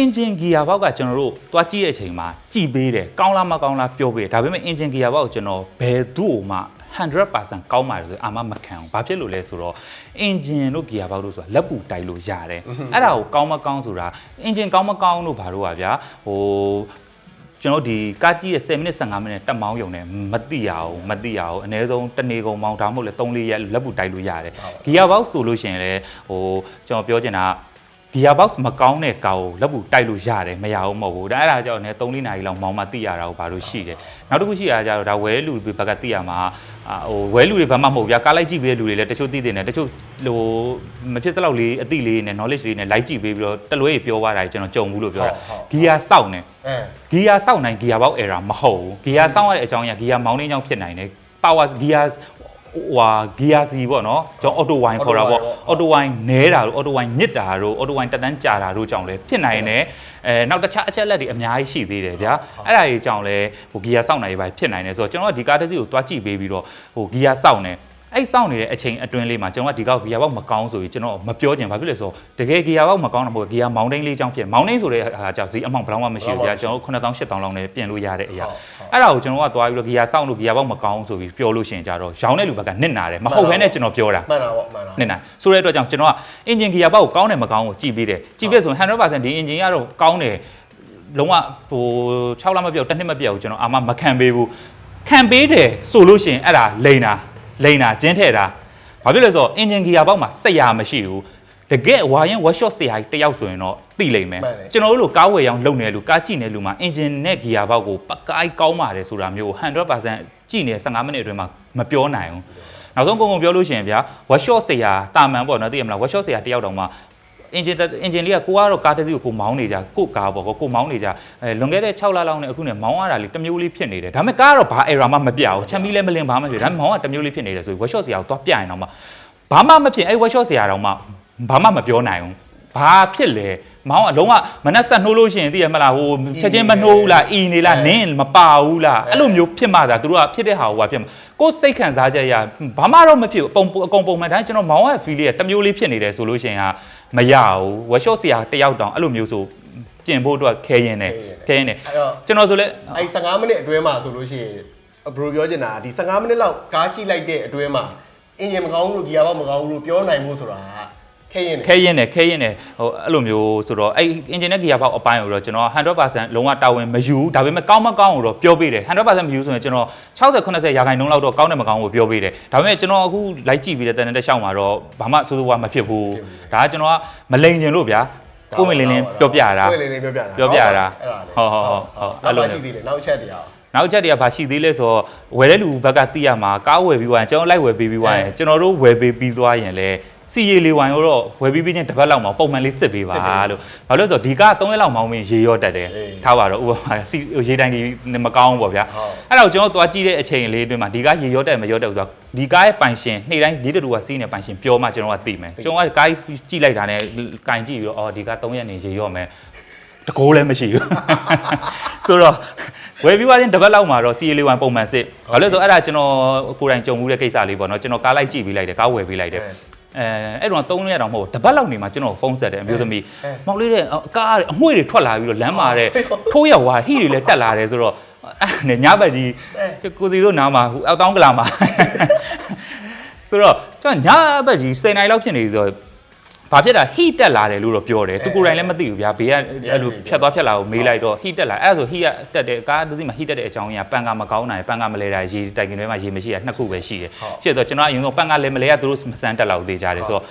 engine gear box ကကျွန်တော်တို့သွားကြည့်တဲ့အချိန်မှာကြည်ပေးတယ်ကောင်းလားမကောင်းလားပြောပေးတယ်ဒါပေမဲ့ engine gear box ကိုကျွန်တော်ဘယ်သူ့မှ100%ကောင်းပါတယ်ဆိုအာမမခံဘူး။ဘာဖြစ်လို့လဲဆိုတော့ engine တို့ gear box တို့ဆိုတာလက်ပူတိုက်လို့ရတယ်။အဲ့ဒါကိုကောင်းမကောင်းဆိုတာ engine ကောင်းမကောင်းတို့ဘာလို့ပါဗျာဟို ကျွန်တော်ဒီကားကြီးရဲ့10မိနစ်15မိနစ်တက်မောင်းယုံနဲ့မသိရအောင်မသိရအောင်အနည်းဆုံးတစ်နေကုန်မောင်းဒါမှမဟုတ်လေ3 4ရက်လက်ပူတိုက်လို့ရတယ် gear box ဆိုလို့ရှိရင်လည်းဟိုကျွန်တော်ပြောချင်တာက gear box မကောင်းတဲ့ကားကိုလက်ပူတိုက်လို့ရတယ်မရဘူးမဟုတ်ဘူးဒါအဲ့ဒါကြောင့်လည်း3-4နာရီလောက်မောင်းမှသိရတာကိုဘာလို့ရှိတယ်နောက်တစ်ခုရှိရတာကြတော့ဒါဝဲလူတွေဘက်ကသိရမှာအာဟိုဝဲလူတွေဘာမှမဟုတ်ဗျာကားလိုက်ကြည့်ပေးတဲ့လူတွေလည်းတချို့သိတယ်နဲ့တချို့ဟိုမဖြစ်သလောက်လေးအသိလေးနဲ့ knowledge လေးနဲ့လိုက်ကြည့်ပေးပြီးတော့တလွဲပြောသွားတာကြီးကျွန်တော်ကြုံဘူးလို့ပြောတာ gear စောက်နေအဲ gear စောက်နိုင် gear box error မဟုတ်ဘူး gear စောက်ရတဲ့အကြောင်းအရာ gear မောင်းနေကြောင်းဖြစ်နိုင်တယ် power gear ဟိုဟာ gear C ပေါ့နော်ကျွန်တော် auto wine ခေါ်တာပေါ့ auto wine နဲတာတို့ auto wine ညစ်တာတို့ auto wine တက်တန်းကြာတာတို့ကြောင့်လည်းဖြစ်နိုင်တယ်အဲနောက်တခြားအချက်လက်တွေအများကြီးရှိသေးတယ်ဗျာအဲ့ဒါကြီးကြောင့်လည်းဟို gear စောက်နိုင်ရေးပါဖြစ်နိုင်တယ်ဆိုတော့ကျွန်တော်ကဒီကားတစ်စီးကိုတွားကြည့်ပေးပြီးတော့ဟို gear စောက်နေ အဲ့စောင့်နေတဲ့အချိန်အတွင်းလေးမှာကျွန်တော်ကဒီကောက် gear box မကောင်းဆိုပြီးကျွန်တော်မပြောချင်ဘာဖြစ်လဲဆိုတော့တကယ် gear box မကောင်းတာမဟုတ် gear mountain လေးကြောင့်ဖြစ် mountain ဆိုတဲ့ဟာကြောင့်ဈေးအမောင်ဘယ်လောက်မှမရှိဘူးဗျာကျွန်တော်9000 8000လောက်နဲ့ပြင်လို့ရတဲ့အရာအဲ့ဒါကိုကျွန်တော်ကသွားပြီးတော့ gear စောင့်လို့ gear box မကောင်းဆိုပြီးပြောလို့ရှိရင်ကြတော့ရောင်းတဲ့လူဘက်ကနစ်နာတယ်မဟုတ်ဘဲနဲ့ကျွန်တော်ပြောတာမှန်တာပေါ့မှန်တာနစ်နာဆိုတဲ့အတွက်ကြောင့်ကျွန်တော်က engine gear box ကိုကောင်းတယ်မကောင်းကိုကြည့်ပေးတယ်ကြည့်ပေးဆိုရင်100%ဒီ engine ကတော့ကောင်းတယ်လုံးဝဟို6လမပြောက်တစ်နှစ်မပြောက်ဘူးကျွန်တော်အာမမခံပေးဘူးခံပေးတယ်ဆိုလို့ရှိရင်အဲ့ဒါလိန်တာ လိန်တာကျင်းထဲတာဘာဖြစ်လဲဆိုတော့ engine gear box မှာဆက်ရမရှိဘူးတကယ်ဝါရင် workshop ဆရာကြီးတယောက်ဆိုရင်တော့သိလိမ့်မယ်မှန်တယ်ကျွန်တော်တို့လိုကားဝယ်ရောင်းလုပ်နေလူကားကြည့်နေလူမှာ engine နဲ့ gear box ကိုပကိုင်းကောင်းပါတယ်ဆိုတာမျိုး100%ကြည့်နေ15မိနစ်အတွင်းမှာမပြောနိုင်ဘူးနောက်ဆုံးကုန်ကုန်ပြောလို့ရှိရင်ဗျာ workshop ဆရာတာမန်ပေါ့နော်သိရမလား workshop ဆရာတယောက်တောင်မှ အင်ဂျင်အင်ဂျင်လေးကကိုကတော့ကားတစ်စီးကိုကိုမောင်းနေကြကိုကားပေါ့ကိုကိုမောင်းနေကြအဲလွန်ခဲ့တဲ့6လလောက်နဲ့အခုနဲ့မောင်းရတာလေးတစ်မျိုးလေးဖြစ်နေတယ်ဒါပေမဲ့ကားကတော့ဘာ error မှမပြဘူးချမ်းမီလည်းမလင်ဘာမှမဖြစ်ဒါပေမဲ့မောင်းကတစ်မျိုးလေးဖြစ်နေတယ်ဆိုပြီး workshop ဆရာကိုသွားပြရင်တော့မှဘာမှမဖြစ်အဲ့ workshop ဆရာတော့မှဘာမှမပြောနိုင်ဘူးဘာဖြစ်လဲ မောင်းအလုံးကမနှက်ဆက်နှိုးလို့ရှိရင်သိရမလားဟိုချက်ချင်းမနှိုးဘူးလားအီနေလားနင်းမပါဘူးလားအဲ့လိုမျိုးဖြစ်မှသာသူတို့ကဖြစ်တဲ့ဟာကိုကဖြစ်မှာကိုယ်စိတ်ခံစားချက်ရဘာမှတော့မဖြစ်ဘူးအပုံအကုန်ပုံမှန်တိုင်းကျွန်တော်မောင်းရဲ့ feel လေးကတစ်မျိုးလေးဖြစ်နေတယ်ဆိုလို့ရှိရင်ဟာမရဘူး workshop ဆရာတယောက်တောင်အဲ့လိုမျိုးဆိုပြင်ဖို့အတွက်ခဲရင်တယ်ခဲရင်တယ်အဲ့တော့ကျွန်တော်ဆိုလဲအဲ့15မိနစ်အတွင်းမှာဆိုလို့ရှိရင်ဘရိုပြောချင်တာဒီ15မိနစ်လောက်ကားကြည့်လိုက်တဲ့အတွင်းမှာအင်ဂျင်မကောင်းဘူးလို့ဂီယာဘောက်မကောင်းဘူးလို့ပြောနိုင်မှုဆိုတာ ခဲရင်တယ်ခဲရင်တယ်ခဲရင်တယ်ဟိုအဲ့လိုမျိုးဆိုတော့အဲ့ engine နဲ့ gear box အပိုင်းကိုတော့ကျွန်တော်100%လုံးဝတာဝန်မယူဘူးဒါပေမဲ့ကောင်းမကောင်းကိုတော့ပြောပေးတယ်100%မယူဆိုရင်ကျွန်တော်60 80ရာခိုင်နှုန်းလောက်တော့ကောင်းတယ်မကောင်းကိုပြောပေးတယ်ဒါပေမဲ့ကျွန်တော်အခုလိုက်ကြည့်ပြီးတဲ့တန်တဲ့ရှောက်မှာတော့ဘာမှစိုးစိုးဝါမဖြစ်ဘူးဒါကကျွန်တော်ကမလိန်ကျင်လို့ဗျာကိုယ်မလင်းလင်းပြောပြတာကိုယ်မလင်းလင်းပြောပြတာပြောပြတာအဲ့ဒါလေဟုတ်ဟုတ်ဟုတ်ဟုတ်အဲ့အဲ့လိုလိုရှိသေးတယ်နောက်ချက်တရားနောက်ချက်တည်းကဘာရှိသေးလဲဆိုတော့ဝယ်တဲ့လူဘက်ကသိရမှာကားဝယ်ပြီးသွားရင်ကျွန်တော်လိုက်ဝယ်ပေးပြီးသွားရင်ကျွန်တော်တို့ဝယ်ပေးပြီးသွားရင်လည်း စီရီလေးဝိုင်တော့ဝယ်ပြီးပြီးချင်းတစ်ပတ်လောက်မှာပုံမှန်လေးစစ်ပေးပါလို့ဘာလို့လဲဆိုတော့ဒီကား3ရက်လောက်မောင်းမင်းရေရော့တက်တယ်ထားပါတော့ဥပမာစီရေတိုင်ကြီးမကောင်းဘူးပေါ့ဗျာအဲ့တော့ကျွန်တော်သွားကြည့်တဲ့အချိန်လေးအတွင်းမှာဒီကားရေရော့တက်မရော့တက်ဘူးဆိုတော့ဒီကားရဲ့ပိုင်ရှင်နေ့တိုင်းဒီတူကစီးနေပိုင်ရှင်ပြောမှကျွန်တော်ကသိမယ်ကျွန်တော်ကကားကြည့်လိုက်တာနဲ့ကင်ကြည့်ပြီးတော့အော်ဒီကား3ရက်နေရေရော့မယ်တကိုးလည်းမရှိဘူးဆိုတော့ဝယ်ပြီးသွားချင်းတစ်ပတ်လောက်မှာတော့ CA1 ပုံမှန်စစ်ဘာလို့လဲဆိုတော့အဲ့ဒါကျွန်တော်ကိုယ်တိုင်ကြုံမှုတဲ့ကိစ္စလေးပေါ့နော်ကျွန်တော်ကားလိုက်ကြည့်ပြီးလိုက်တယ်ကားဝယ်ပြီးလိုက်တယ် အဲအဲ့တော့3ရက်တောင်မဟုတ်တစ်ပတ်လောက်နေမှာကျွန်တော်ဖုန်းဆက်တယ်အမျိုးသမီးမောင်လေးတဲ့ကားအမွှေးတွေထွက်လာပြီးတော့လမ်းမှာတဲ့ထိုးရောက်သွားဟိတွေလည်းတက်လာတယ်ဆိုတော့အဲ့နဲ့ညဘက်ကြီးကိုစီတို့နားမှာဟိုအောက်တောင်းကလာမှာဆိုတော့ကျွန်တော်ညဘက်ကြီး10နိုင်လောက်ဖြစ်နေပြီဆိုတော့ ဘာဖြစ်တာ heat တက်လာတယ်လို့တော့ပြောတယ်သူကိုယ်တိုင်လည်းမသိဘူးဗျာဘေးကအဲ့လိုဖြတ်သွားဖြတ်လာကိုမေးလိုက်တော့ heat တက်လာအဲ့ဒါဆို heat ကတက်တယ်ကားတစ်စီးမှာ heat တက်တဲ့အကြောင်းကြီးကပန်ကမကောင်းတာပန်ကမလဲတာရေတိုင်ကင်ထဲမှာရေမရှိတာနှစ်ခုပဲရှိတယ်ရှိတော့ကျွန်တော်အရင်ဆုံးပန်ကလဲမလဲကသူတို့မစမ်းတက်လောက်သေးကြတယ်ဆိုတော့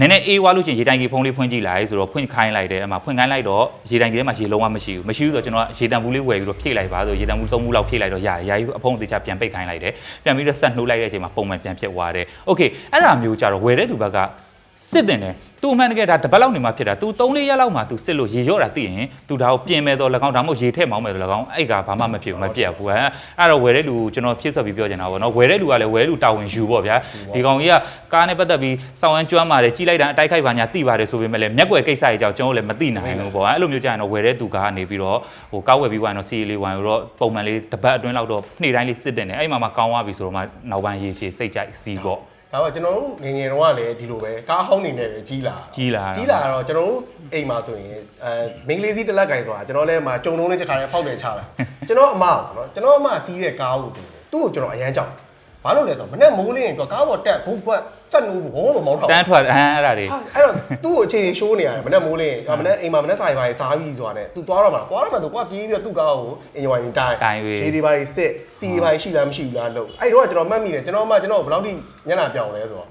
နည်းနည်းအေးဝါလို့ရှိရင်ရေတိုင်ကြီးဖုံးလေးဖွင့်ကြည့်လိုက်ဆိုတော့ဖွင့်ခိုင်းလိုက်တယ်အမှဖွင့်ခိုင်းလိုက်တော့ရေတိုင်ကြီးထဲမှာရေလုံးဝမရှိဘူးမရှိဘူးဆိုတော့ကျွန်တော်ရေတံဘူးလေးဝယ်ပြီးတော့ဖြည့်လိုက်ပါဆိုရေတံဘူးသုံးဘူးလောက်ဖြည့်လိုက်တော့ရတယ်ရာကြီးအဖုံးသေးချာပြန်ပိတ်ခိုင်းလိုက်တယ်ပြန်ပြီးတော့ဆက်နှိုးလိုက်တဲ့အချိန်မှာပုံမှန်ပြန်ဖြစ်သွားတယ်โอเคအဲ့ဒါမျိုးကြတော့ဝယ်တဲ့သူဘက်က စစ်တင်တယ်သူအမှန်တကယ်ဒါတပတ်လောက်နေမှဖြစ်တာသူ3လေးရက်လောက်မှသူစစ်လို့ရေရော့တာသိရင်သူဒါကိုပြင်မဲ့တော့၎င်းဒါမှမဟုတ်ရေထည့်မောင်းမဲ့တော့၎င်းအဲ့ကဘာမှမဖြစ်ဘူးမပြတ်ဘူးဟမ်အဲ့တော့ဝယ်တဲ့လူကိုကျွန်တော်ဖြစ်ဆက်ပြီးပြောချင်တာပေါ့နော်ဝယ်တဲ့လူကလည်းဝယ်တဲ့လူတာဝန်ယူပေါ့ဗျာဒီကောင်ကြီးကကားနဲ့ပတ်သက်ပြီးစောင်းရမ်းကျွမ်းပါတယ်ကြီးလိုက်တာအတိုက်ခိုက်ပါညာသိပါတယ်ဆိုပေမဲ့လည်းမျက်ွယ်ကိစ္စကြီးကြောင့်ကျွန်တော်လည်းမသိနိုင်ဘူးပေါ့အဲ့လိုမျိုးကြာရင်တော့ဝယ်တဲ့သူကနေပြီးတော့ဟိုကားဝယ်ပြီးဝိုင်းတော့စီလေးဝိုင်းတော့ပုံမှန်လေးတပတ်အတွင်းလောက်တော့နေ့တိုင်းလေးစစ်တင်တယ်အဲ့မှာမှကောင်းသွားပြီဆိုတော့မှနောက်ပိုင်းရေရှည်စိတ်ကြိုက်စီးပေါ့ ဒါပေမဲ့ကျွန်တော်တို့ငယ်ငယ်တုန်းကလည်းဒီလိုပဲကားဟောင်းနေနဲ့ပဲကြီးလာကြီးလာတာ ကြီးလာတော့ကျွန်တော်တို့အိမ်မှာဆိုရင်အဲမင်းကလေးစီးတစ်လက်ကင်ဆိုတာကျွန်တော်လည်းမှာကြုံလုံးလေးတစ်ခါတည်းဖောက်တယ်ချလာကျွန်တော်အမပေါ့နော်ကျွန်တော်အမစီးတဲ့ကားကိုဆိုရင်သူ့ကိုကျွန်တော်အရန်ကြောက်ဘာလို့လဲဆိုတော့မနေ့မိုးလင်းရင်သူကားပေါ်တက်ဘုတ်ဘတ် စက်နိုးဘောတော့မောင်းထောက်တန်းထွက်အဟမ်းအဲ့ဒါတွေဟာအဲ့တော့သူ့ကိုအခြေရှိုးနေရတယ်မနေ့မိုးလင်းရင်မနေ့အိမ်မှာမနေ့စာရီပါရီစားပြီးဆိုတာနဲ့သူသွားတော့မှာသွားတော့မှာသူကွာပြေးပြီးတော့သူ့ကားကိုအင်ဂျင်ဝိုင်တိုင်းတိုင်းဝေးခြေတွေပါရီစစ်စီတွေပါရီရှိလားမရှိဘူးလားလို့အဲ့တော့ကျွန်တော်မှတ်မိတယ်ကျွန်တော်မှကျွန်တော်ဘယ်လောက်ထိညနာပြောင်းလဲဆိုတော့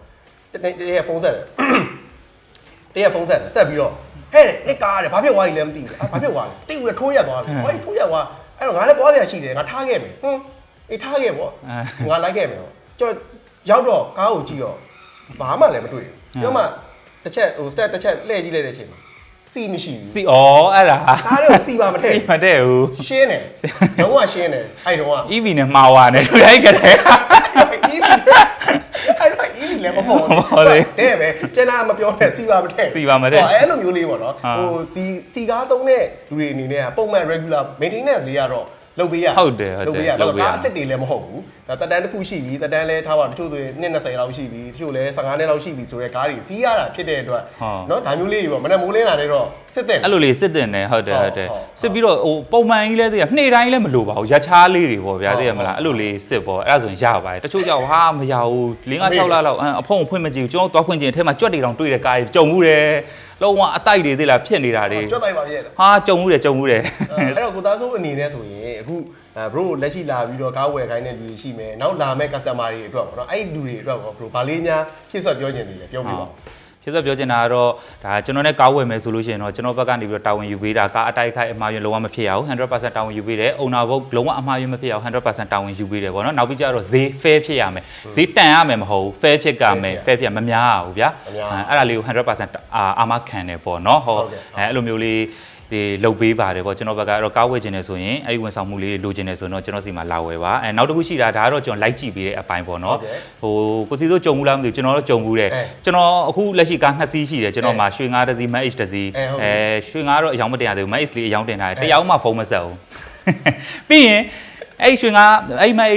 တနေ့တနေ့ဖုန်းဆက်တယ်တရက်ဖုန်းဆက်တယ်ဆက်ပြီးတော့ဟဲ့နေကားတယ်ဘာဖြစ်သွားပြီလဲမသိဘူးအာဘာဖြစ်သွားလဲတိတ်ဦးထိုးရက်သွားပြီဟောထိုးရက်သွားအဲ့တော့ငါလည်းသွားရရှိတယ်ငါထားခဲ့မယ်ဟွန်းအေးထားခဲ့ပေါ့ငါလိုက်ခဲ့မယ်ပေါ့ကျွန်တော်ရောက်တော့ကားကိုကြည့်တော့ ဘာမှလည်းမတွေ့ဘူးပြောမှတစ်ချက်ဟို stat တစ်ချက်လှည့်ကြည့်လိုက်တဲ့အချိန်မှာစီမရှိဘူးစီဩအဲ့ဒါကားတွေကိုစီပါမထည့်စီမတည့်ဘူးရှင်းတယ်လုံးဝရှင်းတယ်အဲ့တော့က EV နဲ့မှာဝါနဲ့လူတိုင်းကြတဲ့ EV အဲ့တော့ EV လည်းမပေါ်မပေါ်သေးတဲ့ပဲကျန်တာမပြောနဲ့စီပါမထည့်စီပါမထည့်ဟောအဲ့လိုမျိုးလေးပေါ့နော်ဟာဟိုစီစီကားသုံးတဲ့လူတွေအနေနဲ့ကပုံမှန် regular maintenance လေးကတော့ လုပ်ပေးရဟုတ်တယ်ဟုတ်တယ်လုပ်ပေးရလုပ်တော့ပေးရကားအစ်စ်တွေလည်းမဟုတ်ဘူးဒါတက်တန်းတစ်ခုရှိပြီတက်တန်းလဲထားပါတချို့ဆိုရင်220လောက်ရှိပြီတချို့လဲ15နှစ်လောက်ရှိပြီဆိုတဲ့ကားတွေစီးရတာဖြစ်တဲ့အတွက်ဟာနော်ဒါမျိုးလေးတွေပေါ့မနေ့မိုးလင်းလာတဲ့တော့စစ်တဲ့အဲ့လိုလေးစစ်တင်တယ်ဟုတ်တယ်ဟုဟုတ်တ်တယ်ဟုတ်စစ်ပြီးတော့ဟိုပုံမှန်ကြီးလဲသိရနေ့တိုင်းလည်းမလိုပါဘူးရချားလေးတွေပေါ့ဗျာဟုတ်သိရမလားဟုတ်အဲ့လိုလေးစစ်ပေါ့အဲ့ဒါဆိုရင်ရပါတယ်တချို့ကြောင့်ဟာမရဘူး၄၅6လလောက်အဖုံဖွင့်မကြည့်ဘူးကျွန်တော်သွားဖွင့်ကြည့်ရင်အထက်မှာကြွက်တွေတောင်တွေ့တဲ့ကားတွေကြုံမှုတယ်လုံးဝအတိုက်တွေသိလားဖြစ်နေတာတွေကြွတ်လိုက်ပါရဲ့လားဟာကြုံမှုတယ်ကြုံမှုတယ်အဲ့တော့ကိုသားစိုးအနေနဲ့ဆိုရင်အခုအဲ bro လက်ရှိလာပြီးတော့ကားဝယ်ခိုင်းတဲ့လူတွေရှိမယ်နောက်လာမဲ့ customer တွေအတွက်ပေါ့နော်အဲ့ဒီလူတွေအတွက်ပေါ့ bro ဗာလေးများဖြစ်ဆွတ်ပြောချင်သေးတယ်ပြောပြပါဦး ဖြဖြစ်သက်ပြောချင်တာကတော့ဒါကျွန်တော်နဲ့ကားဝယ်မယ်ဆိုလို့ရှိရင်တော့ကျွန်တော်ဘက်ကနေပြီးတော့တာဝန်ယူပေးတာကားအတိုက်ခိုက်အမှားယွင်းလုံးဝမဖြစ်ရဘူး100%တာဝန်ယူပေးတယ်။ owner ဘုတ်လုံးဝအမှားယွင်းမဖြစ်ရအောင်100%တာဝန်ယူပေးတယ်ပေါ့နော်။နောက်ပြီးကြတော့ဈေး fair ဖြစ်ရမယ်။ဈေးတန်ရမယ်မဟုတ်ဘူး fair ဖြစ်ကမယ် fair ဖြစ်မများရဘူးဗျာမများအဲအဲ့ဒါလေးကို100%အာအာမခံတယ်ပေါ့နော်။ဟုတ်ဟုတ်ကဲ့အဲအဲ့လိုမျိုးလေး ဒီလုတ်ပေးပါတယ်ပေါ့ကျွန်တော်ဘက်ကတော့ကားဝယ်ခြင်းနေဆိုရင်အဲ့ဒီဝန်ဆောင်မှုလေးလိုချင်နေဆိုရင်တော့ကျွန်တော်စီမှာလာဝယ်ပါအဲနောက်တစ်ခုရှိတာဒါကတော့ကျွန်တော်လိုက်ကြည့်ပေးတဲ့အပိုင်းပေါ့နော်ဟုတ်ကဲ့ဟိုကိုစီတို့ကြုံဘူးလားမသိဘူးကျွန်တော်တော့ကြုံဘူးတယ်အဲကျွန်တော်အခုလက်ရှိကားနှစ်စီးရှိတယ်ကျွန်တော်မှာရွှေငါးတစ်စီး Max တစ်စီးအဲဟုတ်ကဲ့အဲရွှေငါးတော့အယောင်မတင်ရသေးဘူး Max လေးအယောင်တင်ထားတယ်တယောက်မှဖုန်းမဆက်ဘူးပြီးရင်အဲ့ဒီရွှေငါးအဲ့ Max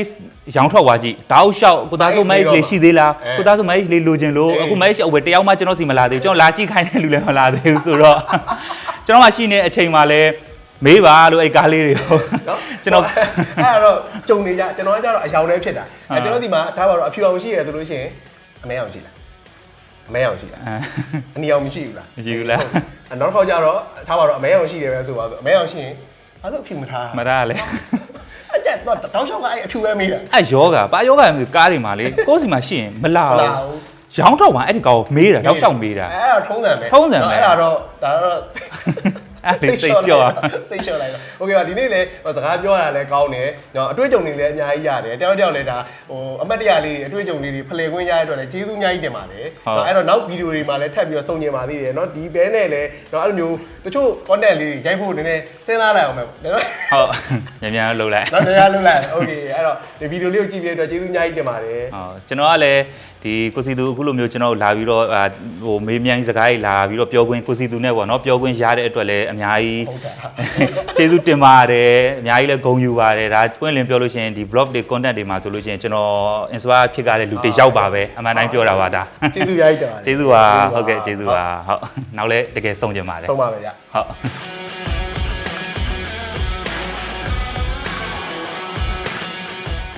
ရောင်းထွက်သွားကြည့်တောက်လျှောက်ကိုသားဆို Max လေးရှိသေးလားအဲကိုသားဆို Max လေးလိုချင်လို့အေးအခု Max အဝယ်တယောက်မှကျွန်တော်စီမလာသေးဘူးကျွန်တော်လာကြည့်ခိုင်းတဲ့လူလည်းမလာသေးဘူးဆိုတော့ ကျွန်တော်မှရှိနေတဲ့အချိန်မှာလဲမေးပါလို့အဲ့ကားလေးတွေကိုနော်ကျွန်တော်အဲ့ဒါတော့ကြုံနေကြကျွန်တော်ကကြတော့အယောင်လေးဖြစ်တာဟာအဲကျွန်တော်ဒီမှာထားပါတော့အဖြူအောင်ရှိရတယ်ဆိုလို့ရှိရင်အမဲအောင်ရှိလားအမဲအောင်ရှိလားအဲအနီအောင်မရှိဘူးလားမရှိဘူးလားအဲ့နောက်တစ်ခေါက်ကျတော့ထားပါတော့အမဲအောင်ရှိတယ်ပဲဆိုပါဆိုအမဲအောင်ရှိရင်ဘာလို့အဖြူမထားမရလဲအဲ့ကျတော့တောင်းလျှောက်ကအဲ့အဖြူပဲမေးတာအဲ့ယောဂဘာယောဂလဲမသိဘူးကားတွေမှာလေကိုယ်စီမှာရှိရင်မလာမလာဘူးဘူး ရောင်းတော့မှအဲ့ဒီကောင်ကိုမေးတာရောက်ရှောက်မေးတာ အဲ့ဒါထုံးစံပဲ ထုံးစံပဲ အဲ့ဒါတော့ဒါတော့ အဲ့ဒါစိတ်လျှော့ စိတ်လျှော့လိုက်တော့โอเคပါဒီနေ့လည်းစကားပြောရတာလည်းကောင်းတယ်เนาะအတွေ့အကြုံတွေလည်းအများကြီးရတယ်တယောက်တစ်ယောက်လည်းဒါဟိုအမတ်တရလေးတွေအတွေ့အကြုံလေးတွေဖလှယ်ခွင့်ရတဲ့အတွက်လည်းကျေးဇူးအများကြီးတင်ပါတယ် ဟုတ် เนาะအဲ့တော့နောက်ဗီဒီယိုတွေမှာလည်းထပ်ပြီးတော့စုံကျင်ပါသေးတယ်เนาะဒီဘဲနဲ့လည်းเนาะအဲ့လိုမျိုးတချို့ content လေးတွေရိုက်ဖို့နည်းနည်းစဉ်းစားလိုက်အောင်ပဲเนาะ ဟုတ်မြန်မြန်လှုပ်လိုက် နောက်တရားလုပ်လိုက်โอเคအဲ့တော့ဒီဗီဒီယိုလေးကိုကြည့်ပြီးတဲ့အတွက်ကျေးဇူးအများကြီးတင်ပါတယ် ဟုတ်ကျွန်တော်ကလည်း ဒီကိုစီသူအခုလိုမျိုးကျွန်တော်တို့လာပြီးတော့အာဟိုမေးမြန်းစကားကြီးလာပြီးတော့ပြောခွင့်ကိုစီသူနဲ့ပေါ့နော်ပြောခွင့်ရတဲ့အတွက်လည်းအများကြီးဟုတ်တာကျေးဇူးတင်ပါတယ်အများကြီးလည်းဂုဏ်ယူပါတယ်ဒါပွင့်လင်းပြောလို့ရှိရင်ဒီ vlog တွေ content တွေမှာဆိုလို့ရှိရင်ကျွန်တော် inspire ဖြစ်ကြတဲ့လူတွေရောက်ပါပဲအမှန်တိုင်းပြောတာပါဒါကျေးဇူးအများကြီးတင်ပါတယ်ကျေးဇူးပါဟုတ်ကဲ့ကျေးဇူးပါဟုတ်နောက်လည်းတကယ်ဆုံးကြပါတယ်ဆုံးပါမယ်ဗျဟုတ်